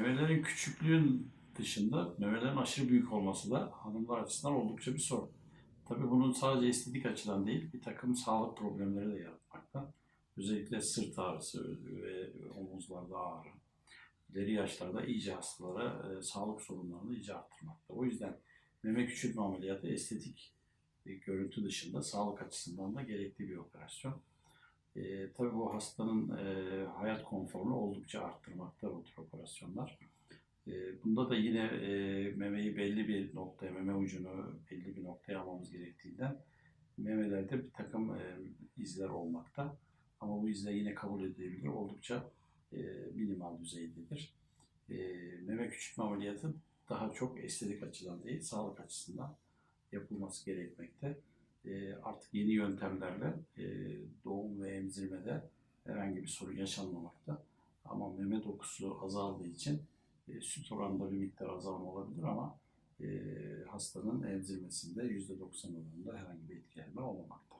memelerin küçüklüğün dışında memelerin aşırı büyük olması da hanımlar açısından oldukça bir sorun. Tabii bunun sadece estetik açıdan değil, bir takım sağlık problemleri de yaratmakta. Özellikle sırt ağrısı ve omuzlarda ağrı, ileri yaşlarda iyice hastalara e, sağlık sorunlarını iyice arttırmakta. O yüzden meme küçültme ameliyatı estetik e, görüntü dışında sağlık açısından da gerekli bir operasyon. E, tabii bu hastanın e, hayat konforunu oldukça arttırmakta bu operasyonlar. E, bunda da yine e, memeyi belli bir noktaya, meme ucunu belli bir noktaya almamız gerektiğinden memelerde bir takım e, izler olmakta. Ama bu izler yine kabul edilebilir, oldukça e, minimal düzeydedir. Meme küçültme ameliyatı daha çok estetik açıdan değil, sağlık açısından yapılması gerekmekte. Artık yeni yöntemlerle doğum ve emzirmede herhangi bir sorun yaşanmamakta. Ama meme dokusu azaldığı için e, süt oranında bir miktar azalma olabilir ama e, hastanın emzirmesinde %90 oranında herhangi bir etkilenme olmamakta.